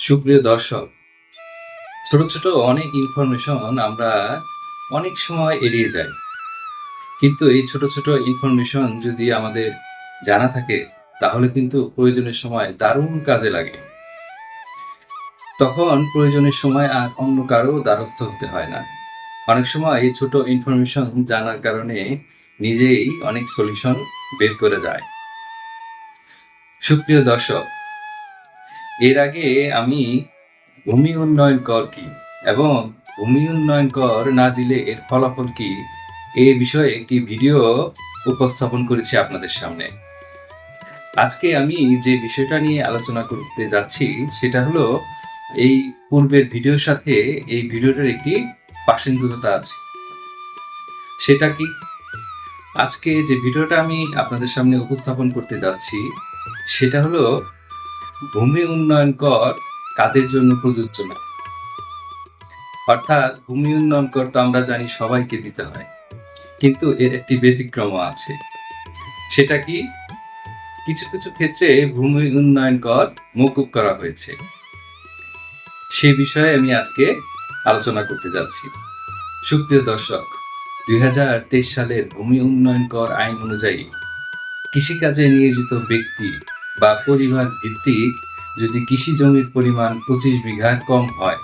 সুপ্রিয় দর্শক, ছোট ছোট অনেক ইনফরমেশন আমরা অনেক সময় এড়িয়ে যাই। কিন্তু এই ছোট ছোট ইনফরমেশন যদি আমাদের জানা থাকে, তাহলে কিন্তু প্রয়োজনের সময় দারুণ কাজে লাগে। তখন প্রয়োজনের সময় আর অন্য কারও দ্বারস্থ হতে হয় না। অনেক সময় এই ছোট ইনফরমেশন জানার কারণে নিজেই অনেক সলিউশন বের করে যায়। সুপ্রিয় দর্শক এর আগে আমি ভূমি উন্নয়ন কর কি এবং ভূমি উন্নয়ন কর না দিলে এর ফলাফল কি এ বিষয়ে একটি ভিডিও উপস্থাপন করেছি আপনাদের সামনে। আজকে আমি যে বিষয়টা নিয়ে আলোচনা করতে যাচ্ছি সেটা হলো এই পূর্বের ভিডিওর সাথে এই ভিডিওটার একটি পার্সেন্টতা আছে। সেটা কি? আজকে যে ভিডিওটা আমি আপনাদের সামনে উপস্থাপন করতে যাচ্ছি সেটা হলো ভূমি উন্নয়ন কর কাদের জন্য প্রযোজ্য না? অর্থাৎ ভূমি উন্নয়ন কর তো আমরা জানি সবাইকে দিতে হয়। কিন্তু এর একটি ব্যতিক্রম আছে। সেটা কি? কিছু কিছু ক্ষেত্রে ভূমি উন্নয়ন কর মকুব করা হয়েছে। সে বিষয়ে আমি আজকে আলোচনা করতে যাচ্ছি। সুপ্রিয় দর্শক, দুই হাজার তেইশ সালের ভূমি উন্নয়ন কর আইন অনুযায়ী কৃষিকাজে নিয়োজিত ব্যক্তি বা পরিবার ভিত্তিক যদি কৃষি জমির পরিমাণ পঁচিশ বিঘার কম হয়,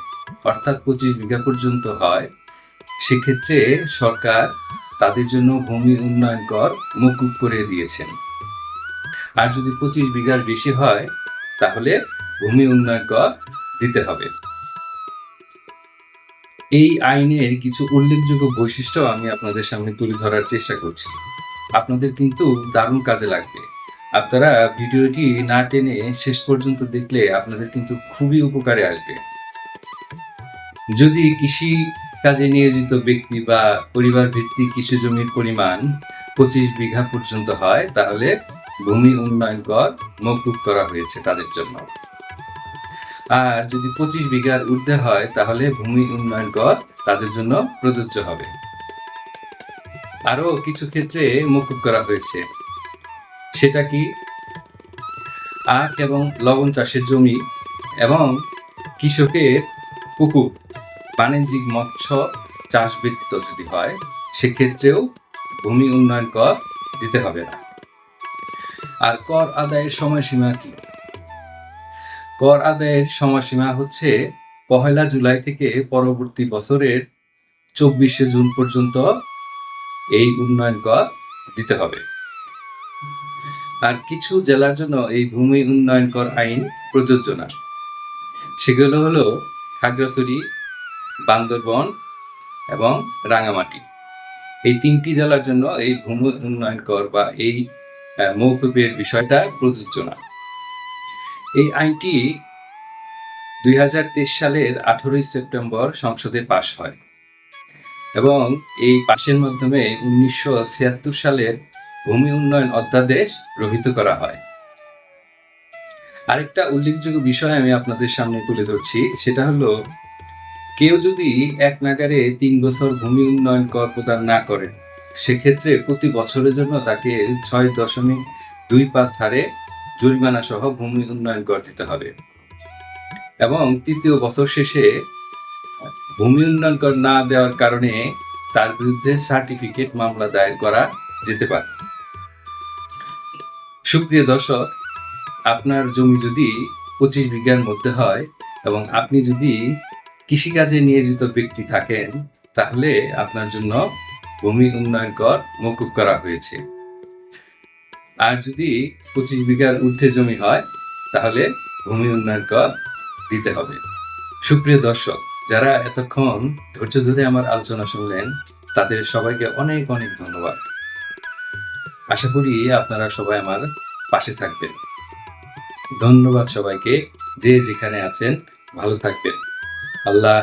অর্থাৎ পঁচিশ বিঘা পর্যন্ত হয়, সেক্ষেত্রে সরকার তাদের জন্য ভূমি উন্নয়ন কর মকুব করে দিয়েছেন। আর যদি পঁচিশ বিঘার বেশি হয়, তাহলে ভূমি উন্নয়ন কর দিতে হবে। এই আইনের কিছু উল্লেখযোগ্য বৈশিষ্ট্য আমি আপনাদের সামনে তুলে ধরার চেষ্টা করছি। আপনাদের কিন্তু দারুণ কাজে লাগবে। আপনারা ভিডিওটি না টেনে শেষ পর্যন্ত দেখলে আপনাদের কিন্তু খুবই উপকারে আসবে। যদি কৃষি কাজে নিয়োজিত ব্যক্তি বা পরিবার ভিত্তিক কৃষি জমির পরিমাণ পঁচিশ বিঘা পর্যন্ত হয়, তাহলে ভূমি উন্নয়ন কর মকুব করা হয়েছে তাদের জন্য। আর যদি পঁচিশ বিঘার ঊর্ধ্বে হয়, তাহলে ভূমি উন্নয়ন কর তাদের জন্য প্রযোজ্য হবে। আরও কিছু ক্ষেত্রে মকুব করা হয়েছে। সেটা কি? আখ এবং লবণ চাষের জমি এবং কৃষকের পুকুর। বাণিজ্যিক মৎস্য চাষ ব্যতীত যদি হয়, সেক্ষেত্রেও ভূমি উন্নয়ন কর দিতে হবে না। আর কর আদায়ের সময়সীমা কি? কর আদায়ের সময়সীমা হচ্ছে পহেলা জুলাই থেকে পরবর্তী বছরের চব্বিশে জুন পর্যন্ত এই উন্নয়ন কর দিতে হবে। আর কিছু জেলার জন্য এই ভূমি উন্নয়ন কর আইন প্রযোজ্য না। সেগুলো হলো খাগড়াছড়ি বান্দরবন এবং রাঙামাটি এই তিনটি জেলার জন্য এই ভূমি উন্নয়ন কর বা এই আহ, মৌকুবের বিষয়টা প্রযোজ্য না। এই আইনটি দুই হাজার তেইশ সালের আঠারোই সেপ্টেম্বর সংসদে পাশ হয় এবং এই পাশের মাধ্যমে উনিশশো ছিয়াত্তর সালের ভূমি উন্নয়ন অধ্যাদেশ রহিত করা হয়। আরেকটা উল্লেখযোগ্য বিষয় আমি আপনাদের সামনে তুলে ধরছি, সেটা হলো, কেউ যদি এক নাগারে তিন বছর ভূমি উন্নয়ন কর প্রদান না করে সেক্ষেত্রে প্রতি বছরের জন্য তাকে ছয় দশমিক দুই পাঁচ হারে জরিমানা সহ ভূমি উন্নয়ন কর দিতে হবে। এবং তৃতীয় বছর শেষে ভূমি উন্নয়ন কর না দেওয়ার কারণে তার বিরুদ্ধে সার্টিফিকেট মামলা দায়ের করা যেতে পারে। সুপ্রিয় দর্শক, আপনার জমি যদি পঁচিশ বিঘার মধ্যে হয় এবং আপনি যদি কৃষিকাজে নিয়োজিত ব্যক্তি থাকেন, তাহলে আপনার জন্য ভূমি উন্নয়ন কর মকুব করা হয়েছে। আর যদি পঁচিশ বিঘার ঊর্ধ্বে জমি হয়, তাহলে ভূমি উন্নয়ন কর দিতে হবে। সুপ্রিয় দর্শক, যারা এতক্ষণ ধৈর্য ধরে আমার আলোচনা শুনলেন, তাদের সবাইকে অনেক অনেক ধন্যবাদ। আশা করি আপনারা সবাই আমার পাশে থাকবেন। ধন্যবাদ সবাইকে। যে যেখানে আছেন ভালো থাকবেন। আল্লাহ